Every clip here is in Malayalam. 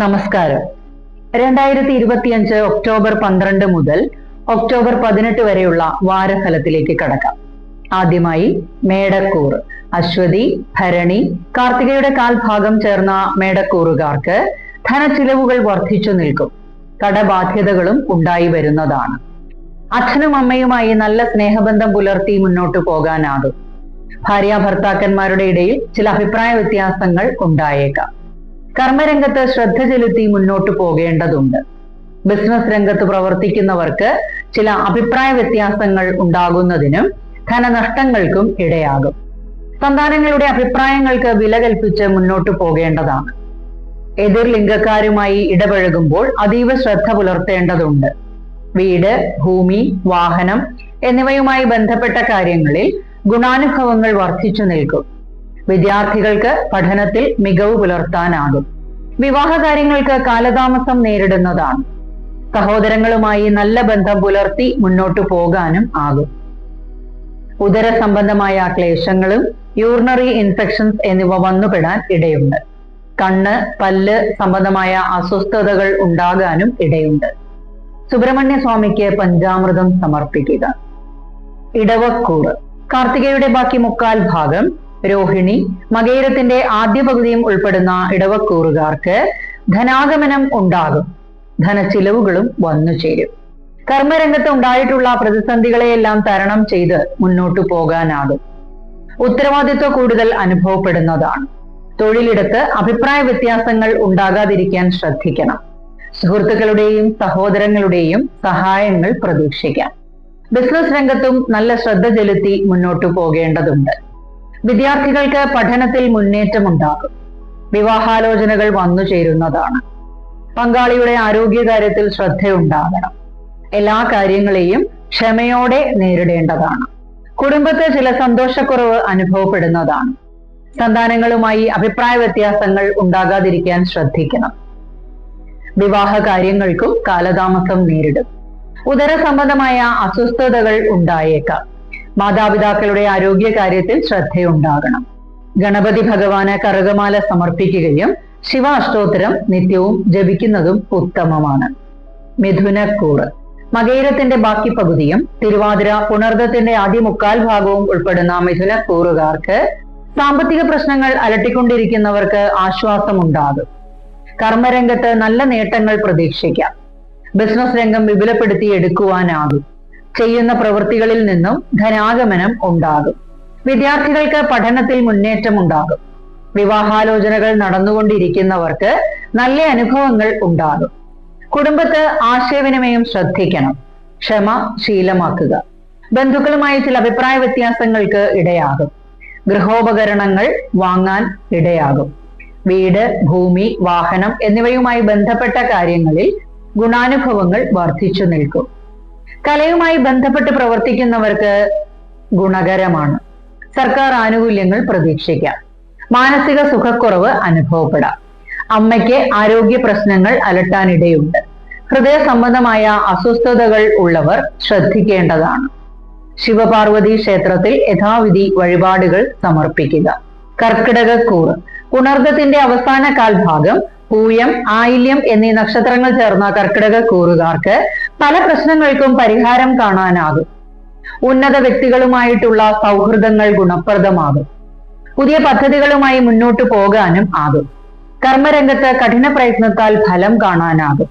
നമസ്കാരം. രണ്ടായിരത്തി ഇരുപത്തിയഞ്ച് ഒക്ടോബർ പന്ത്രണ്ട് മുതൽ ഒക്ടോബർ പതിനെട്ട് വരെയുള്ള വാരഫലത്തിലേക്ക് കടക്കാം. ആദ്യമായി മേടക്കൂർ അശ്വതി ഭരണി കാർത്തികയുടെ കാൽഭാഗം ചേർന്ന മേടക്കൂറുകാർക്ക് ധനച്ചിലവുകൾ വർദ്ധിച്ചു നിൽക്കും. കടബാധ്യതകളും ഉണ്ടായി വരുന്നതാണ്. അച്ഛനും അമ്മയുമായി നല്ല സ്നേഹബന്ധം പുലർത്തി മുന്നോട്ട് പോകാനാകും. ഭാര്യ ഭർത്താക്കന്മാരുടെ ഇടയിൽ ചില അഭിപ്രായ വ്യത്യാസങ്ങൾ ഉണ്ടായേക്കാം. കർമ്മരംഗത്ത് ശ്രദ്ധ ചെലുത്തി മുന്നോട്ട് പോകേണ്ടതുണ്ട്. ബിസിനസ് രംഗത്ത് പ്രവർത്തിക്കുന്നവർക്ക് ചില അഭിപ്രായ വ്യത്യാസങ്ങൾ ഉണ്ടാകുന്നതിനും ധനനഷ്ടങ്ങൾക്കും ഇടയാകും. സന്താനങ്ങളുടെ അഭിപ്രായങ്ങൾക്ക് വില കൽപ്പിച്ച് മുന്നോട്ട് പോകേണ്ടതാണ്. എതിർ ലിംഗക്കാരുമായി ഇടപഴകുമ്പോൾ അതീവ ശ്രദ്ധ പുലർത്തേണ്ടതുണ്ട്. വീട് ഭൂമി വാഹനം എന്നിവയുമായി ബന്ധപ്പെട്ട കാര്യങ്ങളിൽ ഗുണാനുഭവങ്ങൾ വർദ്ധിച്ചു നിൽക്കും. വിദ്യാർത്ഥികൾക്ക് പഠനത്തിൽ മികവ് പുലർത്താനാകും. വിവാഹ കാര്യങ്ങൾക്ക് കാലതാമസം നേരിടുന്നതാണ്. സഹോദരങ്ങളുമായി നല്ല ബന്ധം പുലർത്തി മുന്നോട്ടു പോകാനും ആകും. ഉദര സംബന്ധമായ ക്ലേശങ്ങളും യൂറിനറി ഇൻഫെക്ഷൻസ് എന്നിവ വന്നുപെടാൻ ഇടയുണ്ട്. കണ്ണ് പല്ല് സംബന്ധമായ അസ്വസ്ഥതകൾ ഉണ്ടാകാനും ഇടയുണ്ട്. സുബ്രഹ്മണ്യ സ്വാമിക്ക് പഞ്ചാമൃതം സമർപ്പിക്കുക. ഇടവക്കൂറ് കാർത്തികയുടെ ബാക്കി മുക്കാൽ ഭാഗം രോഹിണി മകേരത്തിന്റെ ആദ്യ പകുതിയും ഉൾപ്പെടുന്ന ഇടവക്കൂറുകാർക്ക് ധനാഗമനം ഉണ്ടാകും. ധനച്ചിലവുകളും വന്നു ചേരും. കർമ്മരംഗത്ത് ഉണ്ടായിട്ടുള്ള പ്രതിസന്ധികളെയെല്ലാം തരണം ചെയ്ത് മുന്നോട്ടു പോകാനാകും. ഉത്തരവാദിത്വ കൂടുതൽ അനുഭവപ്പെടുന്നതാണ്. തൊഴിലിടത്ത് അഭിപ്രായ വ്യത്യാസങ്ങൾ ഉണ്ടാകാതിരിക്കാൻ ശ്രദ്ധിക്കണം. സുഹൃത്തുക്കളുടെയും സഹോദരങ്ങളുടെയും സഹായങ്ങൾ പ്രതീക്ഷിക്കാം. ബിസിനസ് രംഗത്തും നല്ല ശ്രദ്ധ ചെലുത്തി മുന്നോട്ടു പോകേണ്ടതുണ്ട്. വിദ്യാർത്ഥികൾക്ക് പഠനത്തിൽ മുന്നേറ്റമുണ്ടാകും. വിവാഹാലോചനകൾ വന്നു ചേരുന്നതാണ്. പങ്കാളിയുടെ ആരോഗ്യകാര്യത്തിൽ ശ്രദ്ധയുണ്ടാകണം. എല്ലാ കാര്യങ്ങളെയും ക്ഷമയോടെ നേരിടേണ്ടതാണ്. കുടുംബത്തെ ചില സന്തോഷക്കുറവ് അനുഭവപ്പെടുന്നതാണ്. സന്താനങ്ങളുമായി അഭിപ്രായ വ്യത്യാസങ്ങൾ ഉണ്ടാകാതിരിക്കാൻ ശ്രദ്ധിക്കണം. വിവാഹ കാര്യങ്ങൾക്കും കാലതാമസം നേരിടും. ഉദര സംബന്ധമായ അസ്വസ്ഥതകൾ ഉണ്ടായേക്കാം. മാതാപിതാക്കളുടെ ആരോഗ്യ കാര്യത്തിൽ ശ്രദ്ധയുണ്ടാകണം. ഗണപതി ഭഗവാന് കറുകമാല സമർപ്പിക്കുകയും ശിവ അഷ്ടോത്തരം നിത്യവും ജപിക്കുന്നതും ഉത്തമമാണ്. മിഥുനക്കൂറ്. മകയിരത്തിന്റെ ബാക്കി പകുതിയും തിരുവാതിര പുണർദത്തിന്റെ ആദ്യ മുക്കാൽ ഭാഗവും ഉൾപ്പെടുന്ന മിഥുനക്കൂറുകാർക്ക് സാമ്പത്തിക പ്രശ്നങ്ങൾ അലട്ടിക്കൊണ്ടിരിക്കുന്നവർക്ക് ആശ്വാസമുണ്ടാകും. കർമ്മരംഗത്ത് നല്ല നേട്ടങ്ങൾ പ്രതീക്ഷിക്കാം. ബിസിനസ് രംഗം വിപുലപ്പെടുത്തി എടുക്കുവാനാകും ചെയ്യുന്ന പ്രവൃത്തികളിൽ നിന്നും ധനാഗമനം ഉണ്ടാകും. വിദ്യാർത്ഥികൾക്ക് പഠനത്തിൽ മുന്നേറ്റം ഉണ്ടാകും വിവാഹാലോചനകൾ നടന്നുകൊണ്ടിരിക്കുന്നവർക്ക് നല്ല അനുഭവങ്ങൾ ഉണ്ടാകും. കുടുംബത്ത് ആശയവിനിമയം ശ്രദ്ധിക്കണം. ക്ഷമ ശീലമാക്കുക. ബന്ധുക്കളുമായി ചില അഭിപ്രായ വ്യത്യാസങ്ങൾക്ക് ഇടയാകും. ഗൃഹോപകരണങ്ങൾ വാങ്ങാൻ ഇടയാകും. വീട് ഭൂമി വാഹനം എന്നിവയുമായി ബന്ധപ്പെട്ട കാര്യങ്ങളിൽ ഗുണാനുഭവങ്ങൾ വർദ്ധിച്ചു നിൽക്കും. കലയുമായി ബന്ധപ്പെട്ട് പ്രവർത്തിക്കുന്നവർക്ക് ഗുണകരമാണ്. സർക്കാർ ആനുകൂല്യങ്ങൾ പ്രതീക്ഷിക്കാം. മാനസിക സുഖക്കുറവ് അനുഭവപ്പെടാം. അമ്മയ്ക്ക് ആരോഗ്യ പ്രശ്നങ്ങൾ അലട്ടാനിടയുണ്ട്. ഹൃദയ സംബന്ധമായ അസ്വസ്ഥതകൾ ഉള്ളവർ ശ്രദ്ധിക്കേണ്ടതാണ്. ശിവപാർവതി ക്ഷേത്രത്തിൽ യഥാവിധി വഴിപാടുകൾ സമർപ്പിക്കുക. കർക്കിടക കൂറ് പുണർഗത്തിന്റെ അവസാന കാൽഭാഗം പൂയം ആയില്യം എന്നീ നക്ഷത്രങ്ങൾ ചേർന്ന കർക്കിടക കൂറുകാർക്ക് പല പ്രശ്നങ്ങൾക്കും പരിഹാരം കാണാനാകും. ഉന്നത വ്യക്തികളുമായിട്ടുള്ള സൗഹൃദങ്ങൾ ഗുണപ്രദമാകും. പുതിയ പദ്ധതികളുമായി മുന്നോട്ടു പോകാനും ആകും. കർമ്മരംഗത്ത് കഠിന പ്രയത്നത്താൽ ഫലം കാണാനാകും.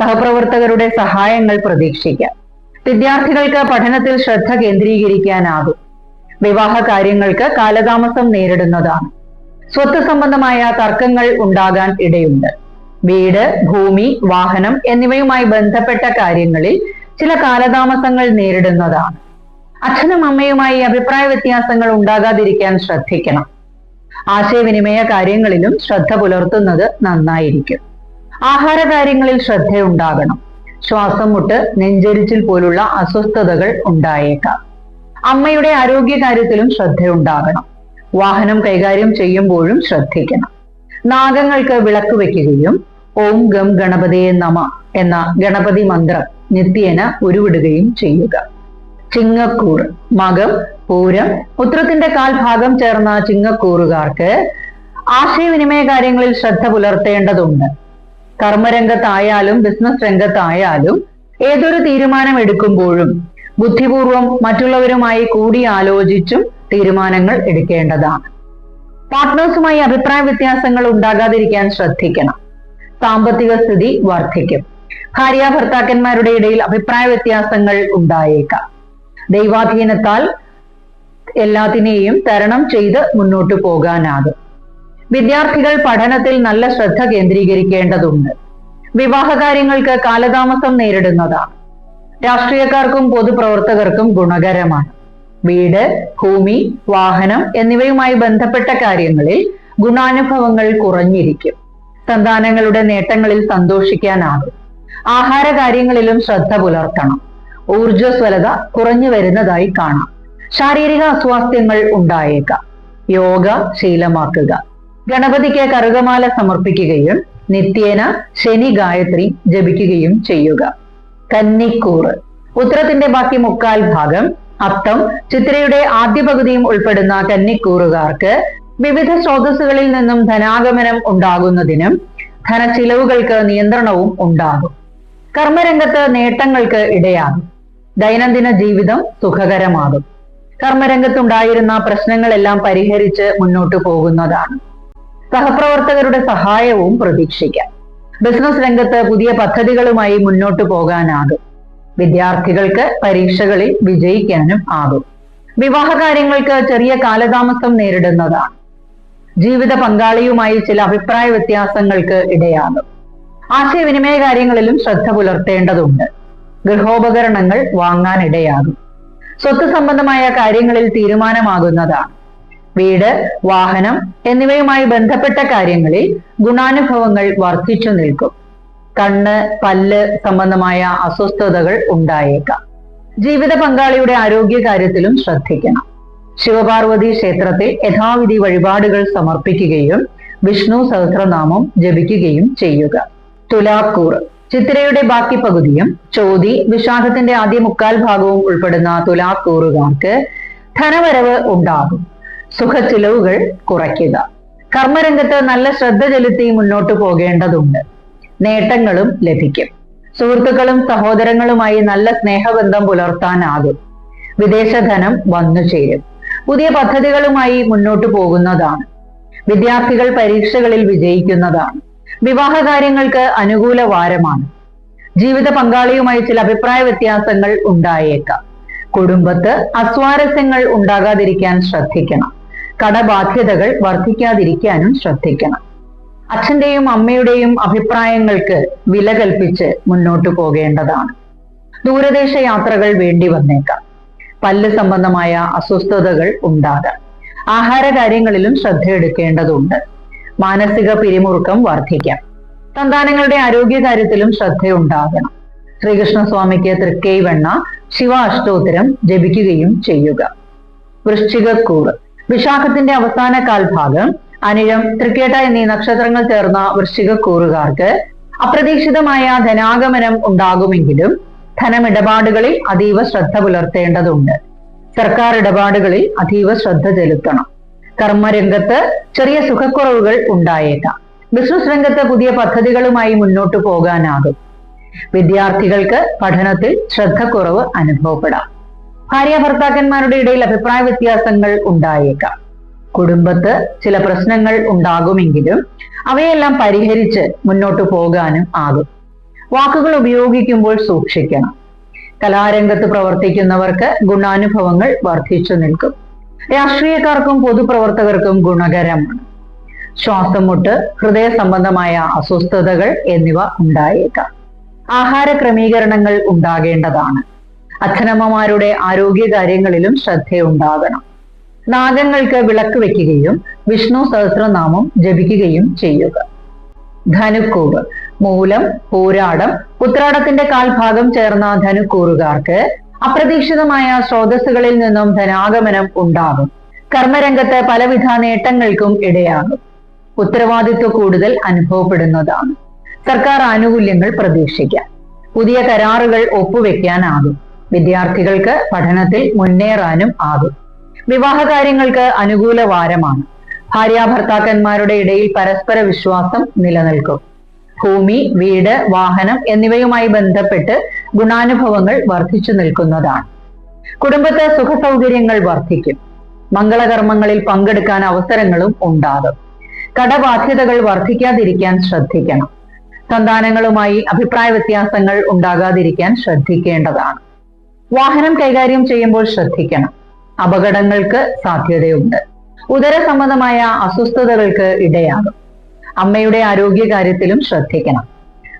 സഹപ്രവർത്തകരുടെ സഹായങ്ങൾ പ്രതീക്ഷിക്കാം. വിദ്യാർത്ഥികൾക്ക് പഠനത്തിൽ ശ്രദ്ധ കേന്ദ്രീകരിക്കാനാകും. വിവാഹ കാര്യങ്ങൾക്ക് കാലതാമസം നേരിടുന്നതാണ്. സ്വത്ത് സംബന്ധമായ തർക്കങ്ങൾ ഉണ്ടാകാൻ ഇടയുണ്ട്. വീട് ഭൂമി വാഹനം എന്നിവയുമായി ബന്ധപ്പെട്ട കാര്യങ്ങളിൽ ചില കാലതാമസങ്ങൾ നേരിടുന്നതാണ്. അച്ഛനും അമ്മയുമായി അഭിപ്രായ വ്യത്യാസങ്ങൾ ഉണ്ടാകാതിരിക്കാൻ ശ്രദ്ധിക്കണം. ആശയവിനിമയ കാര്യങ്ങളിലും ശ്രദ്ധ പുലർത്തുന്നത് നന്നായിരിക്കും. ആഹാര കാര്യങ്ങളിൽ ശ്രദ്ധയുണ്ടാകണം. ശ്വാസം മുട്ട് നെഞ്ചരിച്ചിൽ പോലുള്ള അസ്വസ്ഥതകൾ ഉണ്ടായേക്കാം. അമ്മയുടെ ആരോഗ്യകാര്യത്തിലും ശ്രദ്ധയുണ്ടാകണം. വാഹനം കൈകാര്യം ചെയ്യുമ്പോഴും ശ്രദ്ധിക്കണം. നാഗങ്ങൾക്ക് വിളക്ക് വെക്കുകയും ഓം ഗം ഗണപതിയെ നമ എന്ന ഗണപതി മന്ത്രം നിത്യേന ഉരുവിടുകയും ചെയ്യുക. ചിങ്ങക്കൂർ മകം പൂരം ഉത്രത്തിന്റെ കാൽഭാഗം ചേർന്ന ചിങ്ങക്കൂറുകാർക്ക് ആശയവിനിമയ കാര്യങ്ങളിൽ ശ്രദ്ധ പുലർത്തേണ്ടതുണ്ട്. കർമ്മരംഗത്തായാലും ബിസിനസ് രംഗത്തായാലും ഏതൊരു തീരുമാനം എടുക്കുമ്പോഴും ബുദ്ധിപൂർവം മറ്റുള്ളവരുമായി കൂടി ആലോചിച്ചും തീരുമാനങ്ങൾ എടുക്കേണ്ടതാണ്. പാർട്ട്നേഴ്സുമായി അഭിപ്രായ വ്യത്യാസങ്ങൾ ഉണ്ടാകാതിരിക്കാൻ ശ്രദ്ധിക്കണം. സാമ്പത്തിക സ്ഥിതി വർദ്ധിക്കും. ഭാര്യ ഭർത്താക്കന്മാരുടെ ഇടയിൽ അഭിപ്രായ വ്യത്യാസങ്ങൾ ഉണ്ടായേക്കാം. ദൈവാധീനത്താൽ എല്ലാത്തിനെയും തരണം ചെയ്ത് മുന്നോട്ടു പോകാനാകും. വിദ്യാർത്ഥികൾ പഠനത്തിൽ നല്ല ശ്രദ്ധ കേന്ദ്രീകരിക്കേണ്ടതുണ്ട്. വിവാഹകാര്യങ്ങൾക്ക് കാലതാമസം നേരിടുന്നതാണ്. രാഷ്ട്രീയക്കാർക്കും പൊതുപ്രവർത്തകർക്കും ഗുണകരമാണ്. വീട് ഭൂമി വാഹനം എന്നിവയുമായി ബന്ധപ്പെട്ട കാര്യങ്ങളിൽ ഗുണാനുഭവങ്ങൾ കുറഞ്ഞിരിക്കും. സന്താനങ്ങളുടെ നേട്ടങ്ങളിൽ സന്തോഷിക്കാനാകും. ആഹാര കാര്യങ്ങളിലും ശ്രദ്ധ പുലർത്തണം. ഊർജസ്വലത കുറഞ്ഞു വരുന്നതായി കാണാം. ശാരീരിക അസ്വാസ്ഥ്യങ്ങൾ ഉണ്ടായേക്കാം. യോഗ ശീലമാക്കുക. ഗണപതിക്ക് കറുകമാല സമർപ്പിക്കുകയും നിത്യേന ശനി ഗായത്രി ജപിക്കുകയും ചെയ്യുക. കന്നിക്കൂറ്. ഉത്തരത്തിന്റെ ബാക്കി മുക്കാൽ ഭാഗം അത്തം ചിത്രയുടെ ആദ്യ പകുതിയും ഉൾപ്പെടുന്ന കന്നിക്കൂറുകാർക്ക് വിവിധ സ്രോതസ്സുകളിൽ നിന്നും ധനാഗമനം ഉണ്ടാകുന്നതിനും ധനച്ചിലവുകൾക്ക് നിയന്ത്രണവും ഉണ്ടാകും. കർമ്മരംഗത്ത് നേട്ടങ്ങൾക്ക് ഇടയാകും. ദൈനംദിന ജീവിതം സുഖകരമാകും. കർമ്മരംഗത്തുണ്ടായിരുന്ന പ്രശ്നങ്ങളെല്ലാം പരിഹരിച്ച് മുന്നോട്ടു പോകുന്നതാണ്. സഹപ്രവർത്തകരുടെ സഹായവും പ്രതീക്ഷിക്കാം. ബിസിനസ് രംഗത്ത് പുതിയ പദ്ധതികളുമായി മുന്നോട്ടു പോകാനാകും. വിദ്യാർത്ഥികൾക്ക് പരീക്ഷകളിൽ വിജയിക്കാനും ആകും. വിവാഹ കാര്യങ്ങൾക്ക് ചെറിയ കാലതാമസം നേരിടുന്നതാണ്. ജീവിത പങ്കാളിയുമായി ചില അഭിപ്രായ വ്യത്യാസങ്ങൾക്ക് ഇടയാകും. ആശയവിനിമയ കാര്യങ്ങളിലും ശ്രദ്ധ പുലർത്തേണ്ടതുണ്ട്. ഗൃഹോപകരണങ്ങൾ വാങ്ങാൻ ഇടയാകും. സ്വത്ത് സംബന്ധമായ കാര്യങ്ങളിൽ തീരുമാനമാകുന്നതാണ്. വീട് വാഹനം എന്നിവയുമായി ബന്ധപ്പെട്ട കാര്യങ്ങളിൽ ഗുണാനുഭവങ്ങൾ വർദ്ധിച്ചു നിൽക്കും. കണ്ണ് പല്ല് സംബന്ധമായ അസ്വസ്ഥതകൾ ഉണ്ടായേക്കാം. ജീവിത പങ്കാളിയുടെ ആരോഗ്യ കാര്യത്തിലും ശ്രദ്ധിക്കണം. ശിവപാർവതി ക്ഷേത്രത്തിൽ യഥാവിധി വഴിപാടുകൾ സമർപ്പിക്കുകയും വിഷ്ണു സഹസ്രനാമം ജപിക്കുകയും ചെയ്യുക. തുലാക്കൂർ. ചിത്രയുടെ ബാക്കി പകുതിയും ചോതി വിഷാദത്തിന്റെ ആദ്യ മുക്കാൽ ഭാഗവും ഉൾപ്പെടുന്ന തുലാക്കൂറുകാർക്ക് ധനവരവ് ഉണ്ടാകും. സുഖച്ചിലവുകൾ കുറയ്ക്കുക. കർമ്മരംഗത്ത് നല്ല ശ്രദ്ധ ചെലുത്തി മുന്നോട്ട് പോകേണ്ടതുണ്ട്. നേട്ടങ്ങളും ലഭിക്കും. സുഹൃത്തുക്കളും സഹോദരങ്ങളുമായി നല്ല സ്നേഹബന്ധം പുലർത്താനാകും. വിദേശധനം വന്നു ചേരും. പുതിയ പദ്ധതികളുമായി മുന്നോട്ടു പോകുന്നതാണ്. വിദ്യാർത്ഥികൾ പരീക്ഷകളിൽ വിജയിക്കുന്നതാണ്. വിവാഹ കാര്യങ്ങൾക്ക് അനുകൂല വാരമാണ്. ജീവിത പങ്കാളിയുമായി ചില അഭിപ്രായ വ്യത്യാസങ്ങൾ ഉണ്ടായേക്കാം. കുടുംബത്ത് അസ്വാരസ്യങ്ങൾ ഉണ്ടാകാതിരിക്കാൻ ശ്രദ്ധിക്കണം. കടബാധ്യതകൾ വർദ്ധിക്കാതിരിക്കാനും ശ്രദ്ധിക്കണം. അച്ഛന്റെയും അമ്മയുടെയും അഭിപ്രായങ്ങൾക്ക് വില കൽപ്പിച്ച് മുന്നോട്ടു പോകേണ്ടതാണ്. ദൂരദേശ യാത്രകൾ വേണ്ടി വന്നേക്കാം. പല്ല് സംബന്ധമായ അസ്വസ്ഥതകൾ ഉണ്ടാകാം. ആഹാര കാര്യങ്ങളിലും ശ്രദ്ധയെടുക്കേണ്ടതുണ്ട്. മാനസിക പിരിമുറുക്കം വർദ്ധിക്കാം. സന്താനങ്ങളുടെ ആരോഗ്യ കാര്യത്തിലും ശ്രദ്ധയുണ്ടാകണം. ശ്രീകൃഷ്ണസ്വാമിക്ക് തൃക്കൈവെണ്ണ ശിവ അഷ്ടോത്തരം ജപിക്കുകയും ചെയ്യുക. വൃശ്ചികക്കൂറ് വിശാഖത്തിന്റെ അവസാന കാൽഭാഗം അനിഴം തൃക്കേട്ട എന്നീ നക്ഷത്രങ്ങൾ ചേർന്ന വൃശ്ചികക്കൂറുകാർക്ക് അപ്രതീക്ഷിതമായ ധനാഗമനം ഉണ്ടാകുമെങ്കിലും ധനമിടപാടുകളിൽ അതീവ ശ്രദ്ധ പുലർത്തേണ്ടതുണ്ട്. സർക്കാർ ഇടപാടുകളിൽ അതീവ ശ്രദ്ധ ചെലുത്തണം. കർമ്മരംഗത്ത് ചെറിയ സുഖക്കുറവുകൾ ഉണ്ടായേക്കാം. ബിസിനസ് രംഗത്ത് പുതിയ പദ്ധതികളുമായി മുന്നോട്ട് പോകാനാകും. വിദ്യാർത്ഥികൾക്ക് പഠനത്തിൽ ശ്രദ്ധക്കുറവ് അനുഭവപ്പെടാം. ഭാര്യ ഭർത്താക്കന്മാരുടെ ഇടയിൽ അഭിപ്രായ വ്യത്യാസങ്ങൾ ഉണ്ടായേക്കാം. കുടുംബത്ത് ചില പ്രശ്നങ്ങൾ ഉണ്ടാകുമെങ്കിലും അവയെല്ലാം പരിഹരിച്ച് മുന്നോട്ട് പോകാനും ആകും. വാക്കുകൾ ഉപയോഗിക്കുമ്പോൾ സൂക്ഷിക്കണം. കലാരംഗത്ത് പ്രവർത്തിക്കുന്നവർക്ക് ഗുണാനുഭവങ്ങൾ വർദ്ധിച്ചു നിൽക്കും. രാഷ്ട്രീയക്കാർക്കും പൊതുപ്രവർത്തകർക്കും ഗുണകരമാണ്. ശ്വാസം മുട്ട് ഹൃദയ സംബന്ധമായ അസ്വസ്ഥതകൾ എന്നിവ ഉണ്ടായേക്കാം. ആഹാര ക്രമീകരണങ്ങൾ ഉണ്ടാകേണ്ടതാണ്. അച്ഛനമ്മമാരുടെ ആരോഗ്യകാര്യങ്ങളിലും ശ്രദ്ധയുണ്ടാകണം. നാഗങ്ങൾക്ക് വിളക്ക് വയ്ക്കുകയും വിഷ്ണു സഹസ്രനാമം ജപിക്കുകയും ചെയ്യുക. ധനുക്കൂവ്. മൂലം പൂരാടം. ഉത്രാടത്തിന്റെ കാൽഭാഗം ചേർന്ന ധനുക്കൂറുകാർക്ക് അപ്രതീക്ഷിതമായ സ്രോതസ്സുകളിൽ നിന്നും ധനാഗമനം ഉണ്ടാകും. കർമ്മരംഗത്ത് പലവിധ നേട്ടങ്ങൾക്കും ഇടയാകും. ഉത്തരവാദിത്വ കൂടുതൽ അനുഭവപ്പെടുന്നതാണ്. സർക്കാർ ആനുകൂല്യങ്ങൾ പ്രതീക്ഷിക്കാം. പുതിയ കരാറുകൾ ഒപ്പുവെക്കാനാകും. വിദ്യാർത്ഥികൾക്ക് പഠനത്തിൽ മുന്നേറാനും ആകും. വിവാഹ കാര്യങ്ങൾക്ക് അനുകൂല വാരമാണ്. ഭാര്യ ഭർത്താക്കന്മാരുടെ ഇടയിൽ പരസ്പര വിശ്വാസം നിലനിൽക്കും. ഭൂമി വീട് വാഹനം എന്നിവയുമായി ബന്ധപ്പെട്ട് ഗുണാനുഭവങ്ങൾ വർദ്ധിച്ചു നിൽക്കുന്നതാണ്. കുടുംബത്തെ സുഖസൗകര്യങ്ങൾ വർദ്ധിക്കും. മംഗളകർമ്മങ്ങളിൽ പങ്കെടുക്കാൻ അവസരങ്ങളും ഉണ്ടാകും. കടബാധ്യതകൾ വർദ്ധിക്കാതിരിക്കാൻ ശ്രദ്ധിക്കണം. സന്താനങ്ങളുമായി അഭിപ്രായ വ്യത്യാസങ്ങൾ ഉണ്ടാകാതിരിക്കാൻ ശ്രദ്ധിക്കേണ്ടതാണ്. വാഹനം കൈകാര്യം ചെയ്യുമ്പോൾ ശ്രദ്ധിക്കണം. അപകടങ്ങൾക്ക് സാധ്യതയുണ്ട്. ഉദര സംബന്ധമായ അസ്വസ്ഥതകൾക്ക് ഇടയാകും. അമ്മയുടെ ആരോഗ്യകാര്യത്തിലും ശ്രദ്ധിക്കണം.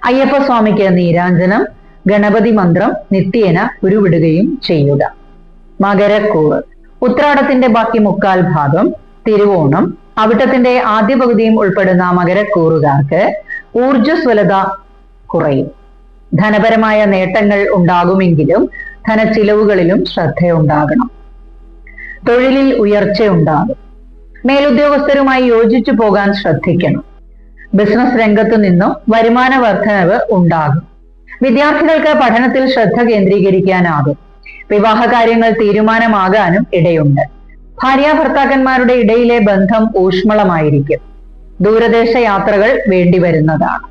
അയ്യപ്പ സ്വാമിക്ക് നീരാഞ്ജനം ഗണപതി മന്ത്രം നിത്യേന ഉരുവിടുകയും ചെയ്യുക. മകരക്കൂറ് ഉത്രാടത്തിന്റെ ബാക്കി മുക്കാൽ ഭാഗം തിരുവോണം. അവിട്ടത്തിന്റെ ആദ്യ പകുതിയും ഉൾപ്പെടുന്ന മകരക്കൂറുകാർക്ക് ഊർജസ്വലത കുറയും. ധനപരമായ നേട്ടങ്ങൾ ഉണ്ടാകുമെങ്കിലും ധനച്ചിലവുകളിലും ശ്രദ്ധയുണ്ടാകണം. തൊഴിലിൽ ഉയർച്ചയുണ്ടാകും. മേലുദ്യോഗസ്ഥരുമായി യോജിച്ചു പോകാൻ ശ്രദ്ധിക്കണം. ബിസിനസ് രംഗത്തു നിന്നും വരുമാന വർധനവ് ഉണ്ടാകും. വിദ്യാർത്ഥികൾക്ക് പഠനത്തിൽ ശ്രദ്ധ കേന്ദ്രീകരിക്കാനാകും. വിവാഹ കാര്യങ്ങൾ തീരുമാനമാകാനും ഇടയുണ്ട്. ഭാര്യ ഭർത്താക്കന്മാരുടെ ഇടയിലെ ബന്ധം ഊഷ്മളമായിരിക്കും. ദൂരദേശ യാത്രകൾ വേണ്ടിവരുന്നതാണ്.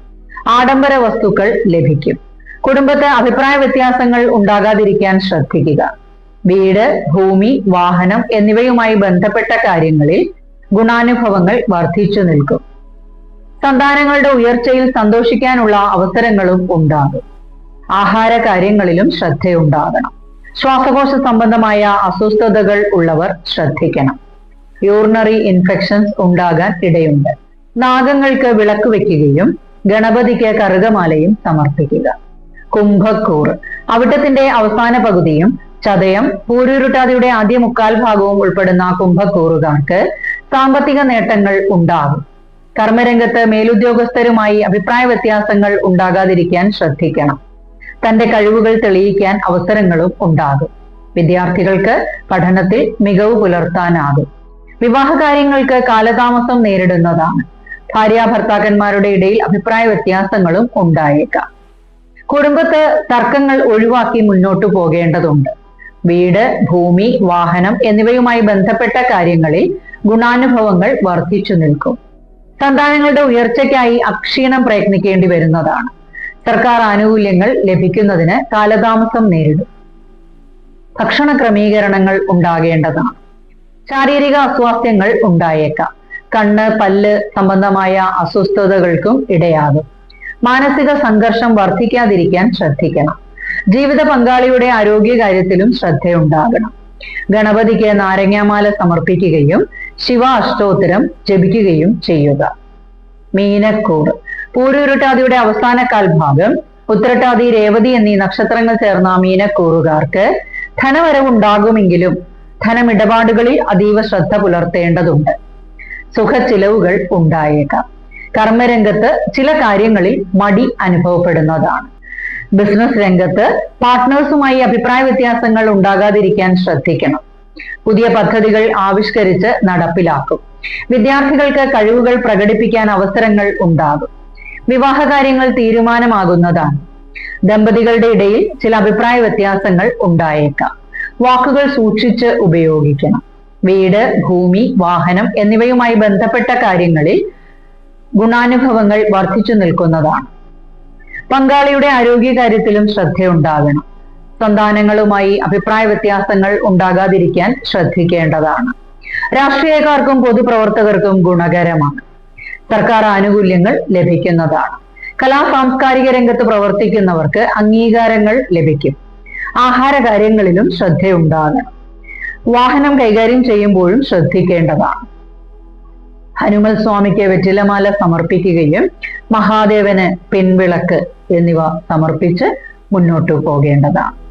ആഡംബര വസ്തുക്കൾ ലഭിക്കും. കുടുംബത്തെ അഭിപ്രായ വ്യത്യാസങ്ങൾ ഉണ്ടാകാതിരിക്കാൻ ശ്രദ്ധിക്കുക. വീട് ഭൂമി വാഹനം എന്നിവയുമായി ബന്ധപ്പെട്ട കാര്യങ്ങളിൽ ഗുണാനുഭവങ്ങൾ വർദ്ധിച്ചു നിൽക്കും. സന്താനങ്ങളുടെ ഉയർച്ചയിൽ സന്തോഷിക്കാനുള്ള അവസരങ്ങളും ഉണ്ടാകും. ആഹാര കാര്യങ്ങളിലും ശ്രദ്ധയുണ്ടാകണം. ശ്വാസകോശ സംബന്ധമായ അസ്വസ്ഥതകൾ ഉള്ളവർ ശ്രദ്ധിക്കണം. യൂറിനറി ഇൻഫെക്ഷൻസ് ഉണ്ടാകാൻ ഇടയുണ്ട്. നാഗങ്ങൾക്ക് വിളക്ക് വെക്കുകയും ഗണപതിക്ക് കറുകമാലയും സമർപ്പിക്കുക. കുംഭക്കൂർ അവിട്ടത്തിന്റെ അവസാന പകുതിയും ചതയം പൂരുരുട്ടാതിയുടെ ആദ്യ മുക്കാൽ ഭാഗവും ഉൾപ്പെടുന്ന കുംഭക്കൂറുകാർക്ക് സാമ്പത്തിക നേട്ടങ്ങൾ ഉണ്ടാകും. കർമ്മരംഗത്ത് മേലുദ്യോഗസ്ഥരുമായി അഭിപ്രായ വ്യത്യാസങ്ങൾ ഉണ്ടാകാതിരിക്കാൻ ശ്രദ്ധിക്കണം. തന്റെ കഴിവുകൾ തെളിയിക്കാൻ അവസരങ്ങളും ഉണ്ടാകും. വിദ്യാർത്ഥികൾക്ക് പഠനത്തിൽ മികവ് പുലർത്താനാകും. വിവാഹ കാര്യങ്ങൾക്ക് കാലതാമസം നേരിടുന്നതാണ്. ഭാര്യ ഭർത്താക്കന്മാരുടെ ഇടയിൽ അഭിപ്രായ വ്യത്യാസങ്ങളും ഉണ്ടായേക്കാം. കുടുംബത്ത് തർക്കങ്ങൾ ഒഴിവാക്കി മുന്നോട്ടു പോകേണ്ടതുണ്ട്. വീട് ഭൂമി വാഹനം എന്നിവയുമായി ബന്ധപ്പെട്ട കാര്യങ്ങളിൽ ഗുണാനുഭവങ്ങൾ വർദ്ധിച്ചു നിൽക്കും. സന്താനങ്ങളുടെ ഉയർച്ചയ്ക്കായി അക്ഷീണം പ്രയത്നിക്കേണ്ടി വരുന്നതാണ്. സർക്കാർ ആനുകൂല്യങ്ങൾ ലഭിക്കുന്നതിന് കാലതാമസം നേരിടും. ഭക്ഷണ ക്രമീകരണങ്ങൾ ഉണ്ടാകേണ്ടതാണ്. ശാരീരിക അസ്വാസ്ഥ്യങ്ങൾ ഉണ്ടായേക്കാം. കണ്ണ് പല്ല് സംബന്ധമായ അസ്വസ്ഥതകൾക്കും ഇടയാകും. മാനസിക സംഘർഷം വർദ്ധിക്കാതിരിക്കാൻ ശ്രദ്ധിക്കണം. ജീവിത പങ്കാളിയുടെ ആരോഗ്യകാര്യത്തിലും ശ്രദ്ധയുണ്ടാകണം. ഗണപതിക്ക് നാരങ്ങാമാല സമർപ്പിക്കുകയും ശിവ അഷ്ടോത്തരം ജപിക്കുകയും ചെയ്യുക. മീനക്കൂർ പൂരുരുട്ടാതിയുടെ അവസാന കാൽഭാഗം ഉത്രട്ടാതി രേവതി എന്നീ നക്ഷത്രങ്ങൾ ചേർന്ന മീനക്കൂറുകാർക്ക് ധനവരവുണ്ടാകുമെങ്കിലും ധനമിടപാടുകളിൽ അതീവ ശ്രദ്ധ പുലർത്തേണ്ടതുണ്ട്. സുഖച്ചിലവുകൾ ഉണ്ടായേക്കാം. കർമ്മരംഗത്ത് ചില കാര്യങ്ങളിൽ മടി അനുഭവപ്പെടുന്നതാണ്. ബിസിനസ് രംഗത്ത് പാർട്ട്നേഴ്സുമായി അഭിപ്രായ വ്യത്യാസങ്ങൾ ഉണ്ടാകാതിരിക്കാൻ ശ്രദ്ധിക്കണം. പുതിയ പദ്ധതികൾ ആവിഷ്കരിച്ച് നടപ്പിലാക്കും. വിദ്യാർത്ഥികൾക്ക് കഴിവുകൾ പ്രകടിപ്പിക്കാൻ അവസരങ്ങൾ ഉണ്ടാകും. വിവാഹ കാര്യങ്ങൾ തീരുമാനമാകുന്നതാണ്. ദമ്പതികളുടെ ഇടയിൽ ചില അഭിപ്രായ വ്യത്യാസങ്ങൾ ഉണ്ടായേക്കാം. വാക്കുകൾ സൂക്ഷിച്ച് ഉപയോഗിക്കണം. വീട് ഭൂമി വാഹനം എന്നിവയുമായി ബന്ധപ്പെട്ട കാര്യങ്ങളിൽ ഗുണാനുഭവങ്ങൾ വർദ്ധിച്ചു നിൽക്കുന്നതാണ്. പങ്കാളിയുടെ ആരോഗ്യകാര്യത്തിലും ശ്രദ്ധയുണ്ടാകണം. സന്താനങ്ങളുമായി അഭിപ്രായ വ്യത്യാസങ്ങൾ ഉണ്ടാകാതിരിക്കാൻ ശ്രദ്ധിക്കേണ്ടതാണ്. രാഷ്ട്രീയക്കാർക്കും പൊതുപ്രവർത്തകർക്കും ഗുണകരമാണ്. സർക്കാർ ആനുകൂല്യങ്ങൾ ലഭിക്കുന്നതാണ്. കലാ സാംസ്കാരിക രംഗത്ത് പ്രവർത്തിക്കുന്നവർക്ക് അംഗീകാരങ്ങൾ ലഭിക്കും. ആഹാര കാര്യങ്ങളിലും ശ്രദ്ധയുണ്ടാകണം. വാഹനം കൈകാര്യം ചെയ്യുമ്പോഴും ശ്രദ്ധിക്കേണ്ടതാണ്. ഹനുമൽ സ്വാമിക്ക് വെറ്റിലമാല സമർപ്പിക്കുകയും മഹാദേവന് പിൻവിളക്ക് എന്നിവ സമർപ്പിച്ച് മുന്നോട്ടു പോകേണ്ടതാണ്.